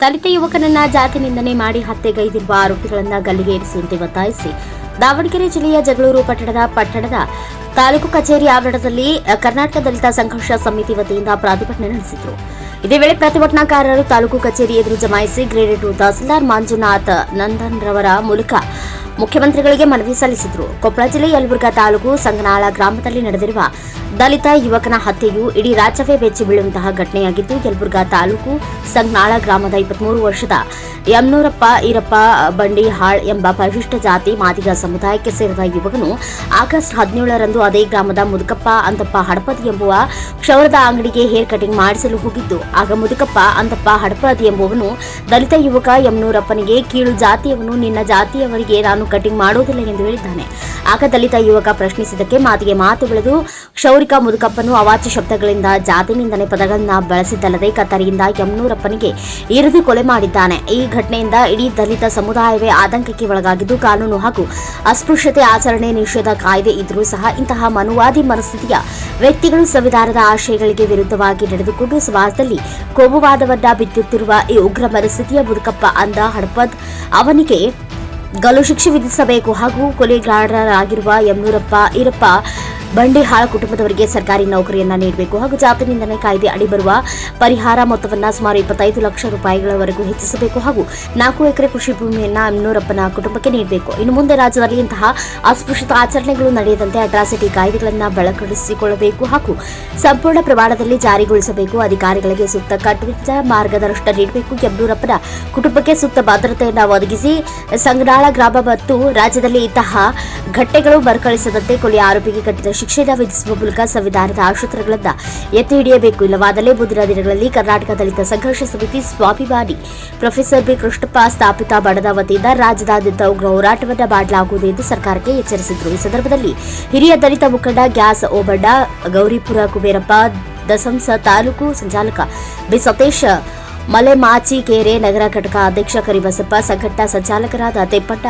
ದಲಿತ ಯುವಕನನ್ನ ಜಾತಿ ನಿಂದನೆ ಮಾಡಿ ಹತ್ಯೆಗೈದಿರುವ ಆರೋಪಿಗಳನ್ನ ಗಲ್ಲಿಗೆ ಇರಿಸುವಂತೆ ಒತ್ತಾಯಿಸಿ ದಾವಣಗೆರೆ ಜಿಲ್ಲೆಯ ಜಗಳೂರು ಪಟ್ಟಣದ ಪಟ್ಟಣದ ತಾಲೂಕು ಕಚೇರಿ ಆವರಣದಲ್ಲಿ ಕರ್ನಾಟಕ ದಲಿತ ಸಂಘರ್ಷ ಸಮಿತಿ ವತಿಯಿಂದ ಪ್ರತಿಭಟನೆ ನಡೆಸಿದರು. ಇದೇ ವೇಳೆ ಪ್ರತಿಭಟನಾಕಾರರು ತಾಲೂಕು ಕಚೇರಿ ಎದುರು ಜಮಾಯಿಸಿ ಗ್ರೇಡ್ ಟು ತಹಸೀಲ್ದಾರ್ ಮಂಜುನಾಥ್ ನಂದನ್ ರವರ ಮೂಲಕ ಮುಖ್ಯಮಂತ್ರಿಗಳಿಗೆ ಮನವಿ ಸಲ್ಲಿಸಿದರು. ಕೊಪ್ಪಳ ಜಿಲ್ಲೆ ಯಲಬುರ್ಗಾ ತಾಲೂಕು ಸಂಗನಾಳ ಗ್ರಾಮದಲ್ಲಿ ನಡೆದಿರುವ ದಲಿತ ಯುವಕನ ಹತ್ಯೆಯು ಇಡೀ ರಾಜ್ಯವೇ ಬೆಚ್ಚಿ ಬೀಳುವಂತಹ ಘಟನೆಯಾಗಿದ್ದು, ಯಲಬುರ್ಗಾ ತಾಲೂಕು ಸಂಗನಾಳ ಗ್ರಾಮದ ಇಪ್ಪತ್ಮೂರು ವರ್ಷದ ಯಮ್ನೂರಪ್ಪ ಈರಪ್ಪ ಬಂಡಿಹಾಳ್ ಎಂಬ ಪರಿಶಿಷ್ಟ ಜಾತಿ ಮಾದಿಗ ಸಮುದಾಯಕ್ಕೆ ಸೇರಿದ ಯುವಕನು ಆಗಸ್ಟ್ ಹದಿನೇಳರಂದು ಅದೇ ಗ್ರಾಮದ ಮುದುಕಪ್ಪ ಅಂತಪ್ಪ ಹಡಪದಿ ಎಂಬುವ ಕ್ಷೌರದ ಅಂಗಡಿಗೆ ಹೇರ್ ಕಟಿಂಗ್ ಮಾಡಿಸಲು ಹೋಗಿದ್ದು, ಆಗ ಮುದುಕಪ್ಪ ಅಂತಪ್ಪ ಹಡಪದಿ ಎಂಬುವನು ದಲಿತ ಯುವಕ ಯಮ್ನೂರಪ್ಪನಿಗೆ ಕೀಳು ಜಾತಿಯವನು, ನಿನ್ನ ಜಾತಿಯವರಿಗೆ ನಾನು ಕಟಿಂಗ್ ಮಾಡೋದಿಲ್ಲ ಎಂದು ಹೇಳಿದ್ದಾನೆ. ಆಗ ದಲಿತ ಯುವಕ ಪ್ರಶ್ನಿಸಿದ್ದಕ್ಕೆ ಮಾತಿಗೆ ಮಾತು ಬೆಳೆದು, ಕ್ಷೌರಿಕ ಮುದುಕಪ್ಪನು ಅವಾಚ್ಯ ಶಬ್ದಗಳಿಂದ ಜಾತಿ ನಿಂದನೆ ಪದಗಳನ್ನ ಬಳಸಿದ್ದಲ್ಲದೆ ಕತ್ತರಿಯಿಂದ ಯಮ್ನೂರಪ್ಪನಿಗೆ ಇರಿದು ಕೊಲೆ ಮಾಡಿದ್ದಾನೆ. ಈ ಘಟನೆಯಿಂದ ಇಡೀ ದಲಿತ ಸಮುದಾಯವೇ ಆತಂಕಕ್ಕೆ ಒಳಗಾಗಿದ್ದು, ಕಾನೂನು ಹಾಗೂ ಅಸ್ಪೃಶ್ಯತೆ ಆಚರಣೆ ನಿಷೇಧ ಕಾಯ್ದೆ ಇದ್ರೂ ಸಹ ಇಂತಹ ಮನುವಾದಿ ಮನಸ್ಥಿತಿಯ ವ್ಯಕ್ತಿಗಳು ಸಂವಿಧಾನದ ಆಶಯಗಳಿಗೆ ವಿರುದ್ಧವಾಗಿ ನಡೆದುಕೊಂಡು ಸಮಾಜದಲ್ಲಿ ಕೋಮುವಾದವನ್ನ ಬಿತ್ತುತ್ತಿರುವ ಈ ಉಗ್ರ ಮನಸ್ಥಿತಿಯ ಮುದುಕಪ್ಪ ಅಂದ ಹಡಪದ್ ಅವನಿಗೆ ಗಲ್ಲು ಶಿಕ್ಷೆ ವಿಧಿಸಬೇಕು ಹಾಗೂ ಕೊಲೆಗಾರರಾಗಿರುವ ಯಮ್ಮೂರಪ್ಪ ಈರಪ್ಪ ಬಂಡಿಹಾಳ ಕುಟುಂಬದವರಿಗೆ ಸರ್ಕಾರಿ ನೌಕರಿಯನ್ನ ನೀಡಬೇಕು ಹಾಗೂ ಜಾತಿ ನಿಂದನೆ ಕಾಯ್ದೆ ಅಡಿ ಬರುವ ಪರಿಹಾರ ಮೊತ್ತವನ್ನ ಸುಮಾರು ಇಪ್ಪತ್ತೈದು ಲಕ್ಷ ರೂಪಾಯಿಗಳವರೆಗೂ ಹೆಚ್ಚಿಸಬೇಕು ಹಾಗೂ ನಾಲ್ಕು ಎಕರೆ ಕೃಷಿ ಭೂಮಿಯನ್ನ ಇನ್ನೂರಪ್ಪನ ಕುಟುಂಬಕ್ಕೆ ನೀಡಬೇಕು. ಇನ್ನು ಮುಂದೆ ರಾಜ್ಯದಲ್ಲಿ ಇಂತಹ ಅಸ್ಪೃಶ್ಯತ ಆಚರಣೆಗಳು ನಡೆಯದಂತೆ ಅಟ್ರಾಸಿಟಿ ಕಾಯ್ದೆಗಳನ್ನ ಬೆಳಕಡಿಸಿಕೊಳ್ಳಬೇಕು ಹಾಗೂ ಸಂಪೂರ್ಣ ಪ್ರಮಾಣದಲ್ಲಿ ಜಾರಿಗೊಳಿಸಬೇಕು. ಅಧಿಕಾರಿಗಳಿಗೆ ಸೂಕ್ತ ಕಟ್ಟುನಿಟ್ಟಿನ ಮಾರ್ಗದರ್ಶನ ನೀಡಬೇಕು. ಯಮ್ನೂರಪ್ಪನ ಕುಟುಂಬಕ್ಕೆ ಸೂಕ್ತ ಭದ್ರತೆಯನ್ನು ಒದಗಿಸಿ ಸಂಗ್ರಾಳ ಗ್ರಾಮ ಮತ್ತು ರಾಜ್ಯದಲ್ಲಿ ಇಂತಹ ಘಟ್ಟೆಗಳು ಮರುಕಳಿಸದಂತೆ ಕೊಲೆಯ ಆರೋಪಿಗೆ ಕಠಿಣ ಶಿಕ್ಷೆಯನ್ನು ವಿಧಿಸುವ ಮೂಲಕ ಸಂವಿಧಾನದ ಆಶೋತ್ತರಗಳನ್ನು ಎತ್ತಿ ಹಿಡಿಯಬೇಕು. ಇಲ್ಲವಾದಲ್ಲಿ ಮುಂದಿನ ದಿನಗಳಲ್ಲಿ ಕರ್ನಾಟಕ ದಲಿತ ಸಂಘರ್ಷ ಸಮಿತಿ ಸ್ವಾಭಿಮಾನಿ ಪ್ರೊಫೆಸರ್ ಬಿ. ಕೃಷ್ಣಪ್ಪ ಸ್ಥಾಪಿತ ಬಣದ ವತಿಯಿಂದ ರಾಜ್ಯದಾದ್ಯಂತ ಉಗ್ರ ಹೋರಾಟವನ್ನು ಮಾಡಲಾಗುವುದು ಎಂದು ಸರ್ಕಾರಕ್ಕೆ ಎಚ್ಚರಿಸಿದರು. ಈ ಸಂದರ್ಭದಲ್ಲಿ ಹಿರಿಯ ದಲಿತ ಮುಖಂಡ ಗ್ಯಾಸ್ ಓಬಣ್ಣ, ಗೌರಿಪುರ ಕುಬೇರಪ್ಪ, ದಸಂಸ ತಾಲೂಕು ಸಂಚಾಲಕ ಬಿ. ಸತೀಶ್ ಮಲೆಮಾಚಿಕೆರೆ ನಗರ ಘಟಕ ಅಧ್ಯಕ್ಷ ಕರಿಬಸಪ್ಪ, ಸಂಘಟನಾ ಸಂಚಾಲಕರಾದ ತೆಪ್ಪಟ್ಟ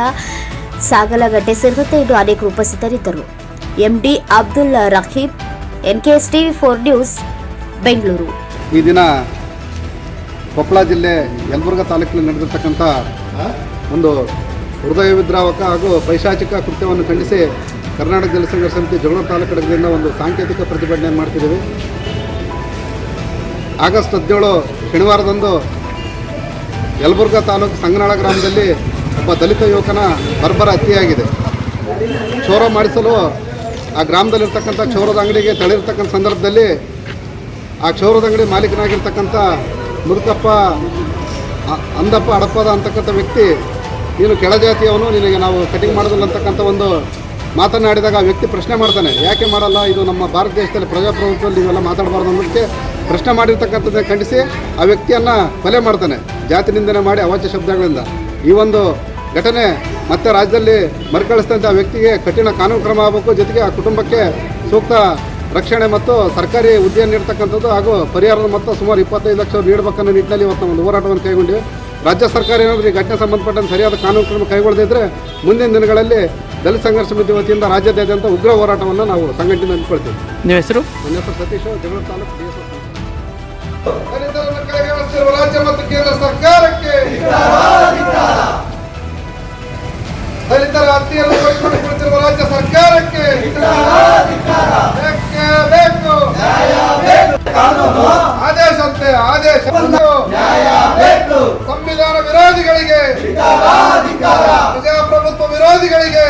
ಸಾಗಲಗಟ್ಟೆ ಸೇರಿದಂತೆ ಇನ್ನು ಅನೇಕರು ಉಪಸ್ಥಿತರಿದ್ದರು. MD Abdul Raheeb NKS TV four news Bengaluru ಈ ದಿನ ಕೊಪ್ಪಳ ಜಿಲ್ಲೆ ಯಲಬುರ್ಗ ತಾಲೂಕಿನಲ್ಲಿ ನಡೆದಿರ್ತಕ್ಕಂಥ ಒಂದು ಹೃದಯ ವಿದ್ರಾವಕ ಹಾಗೂ ಪೈಶಾಚಿಕ ಕೃತ್ಯವನ್ನು ಖಂಡಿಸಿ ಕರ್ನಾಟಕ ಜನಸಂಘ ಸಮಿತಿ ಜಗಳೂರು ತಾಲೂಕು ಘಟಕದಿಂದ ಒಂದು ಸಾಂಕೇತಿಕ ಪ್ರತಿಭಟನೆ ಮಾಡ್ತಿದ್ದೀವಿ. ಆಗಸ್ಟ್ ಹದಿನೇಳು ಶನಿವಾರದಂದು ಯಲಬುರ್ಗ ತಾಲೂಕು ಸಂಗನಾಳ ಗ್ರಾಮದಲ್ಲಿ ಒಬ್ಬ ದಲಿತ ಯುವಕನ ಬರ್ಬರ ಹತ್ಯೆಯಾಗಿದೆ. ಚೋರ ಮಾಡಿಸಲು ಆ ಗ್ರಾಮದಲ್ಲಿರ್ತಕ್ಕಂಥ ಕ್ಷೌರದ ಅಂಗಡಿಗೆ ತಳಿರ್ತಕ್ಕಂಥ ಸಂದರ್ಭದಲ್ಲಿ ಆ ಕ್ಷೌರದ ಅಂಗಡಿ ಮಾಲೀಕನಾಗಿರ್ತಕ್ಕಂಥ ಮೃತಪ್ಪ ಅಂದಪ್ಪ, ಅಡಪ್ಪದ ಅಂತಕ್ಕಂಥ ವ್ಯಕ್ತಿ, ನೀನು ಕೆಳಜಾತಿಯವನು ನಿನಗೆ ನಾವು ಕಟಿಂಗ್ ಮಾಡೋದಿಲ್ಲ ಅಂತಕ್ಕಂಥ ಒಂದು ಮಾತನಾಡಿದಾಗ ಆ ವ್ಯಕ್ತಿ ಪ್ರಶ್ನೆ ಮಾಡ್ತಾನೆ. ಯಾಕೆ ಮಾಡಲ್ಲ? ಇದು ನಮ್ಮ ಭಾರತ ದೇಶದಲ್ಲಿ ಪ್ರಜಾಪ್ರಭುತ್ವದಲ್ಲಿ ನೀವೆಲ್ಲ ಮಾತಾಡಬಾರ್ದು ಅನ್ನೋದಕ್ಕೆ ಪ್ರಶ್ನೆ ಮಾಡಿರ್ತಕ್ಕಂಥದ್ದನ್ನು ಖಂಡಿಸಿ ಆ ವ್ಯಕ್ತಿಯನ್ನು ಕೊಲೆ ಮಾಡ್ತಾನೆ, ಜಾತಿ ನಿಂದನೆ ಮಾಡಿ ಅವಾಚ್ಯ ಶಬ್ದಗಳಿಂದ. ಈ ಒಂದು ಘಟನೆ ಮತ್ತೆ ರಾಜ್ಯದಲ್ಲಿ ಮರುಕಳಿಸಿದಂಥ ವ್ಯಕ್ತಿಗೆ ಕಠಿಣ ಕಾನೂನು ಕ್ರಮ ಆಗಬೇಕು. ಜೊತೆಗೆ ಆ ಕುಟುಂಬಕ್ಕೆ ಸೂಕ್ತ ರಕ್ಷಣೆ ಮತ್ತು ಸರ್ಕಾರಿ ಹುದ್ದೆಯನ್ನು ನೀಡ್ತಕ್ಕಂಥದ್ದು ಹಾಗೂ ಪರಿಹಾರದ ಮೊತ್ತ ಸುಮಾರು ಇಪ್ಪತ್ತೈದು ಲಕ್ಷ ನೀಡಬೇಕನ್ನೋ ನಿಟ್ಟಿನಲ್ಲಿ ಇವತ್ತು ಒಂದು ಹೋರಾಟವನ್ನು ಕೈಗೊಂಡಿವೆ. ರಾಜ್ಯ ಸರ್ಕಾರ ಏನಾದರೂ ಈ ಘಟನೆ ಸಂಬಂಧಪಟ್ಟಂತೆ ಸರಿಯಾದ ಕಾನೂನು ಕ್ರಮ ಕೈಗೊಳ್ಳದಿದ್ದರೆ ಮುಂದಿನ ದಿನಗಳಲ್ಲಿ ದಲಿತ ಸಂಘರ್ಷ ಸಮಿತಿ ವತಿಯಿಂದ ರಾಜ್ಯಾದ್ಯಂತ ಉಗ್ರ ಹೋರಾಟವನ್ನು ನಾವು ಸಂಘಟನೆ ಅಂದ್ಕೊಳ್ತೀವಿ ನಿಮ್ಮ ಹೆಸರು? ನನ್ನ ಹೆಸರು ಸತೀಶ್. ಜಗಳೂರು ತಾಲೂಕು ಡಿ ಎಸ್ ರಾಜ್ಯ ಮತ್ತು ಕೇಂದ್ರ ಸರ್ಕಾರಕ್ಕೆ ಹತ್ಯೆಯನ್ನು ಪಡಿಸಿಕೊಳ್ಳುತ್ತಿರುವ ರಾಜ್ಯ ಸರ್ಕಾರಕ್ಕೆ ಬೇಕು ಆದೇಶಂತೆ ಆದೇಶ ಸಂವಿಧಾನ ವಿರೋಧಿಗಳಿಗೆ ಪ್ರಜಾಪ್ರಭುತ್ವ ವಿರೋಧಿಗಳಿಗೆ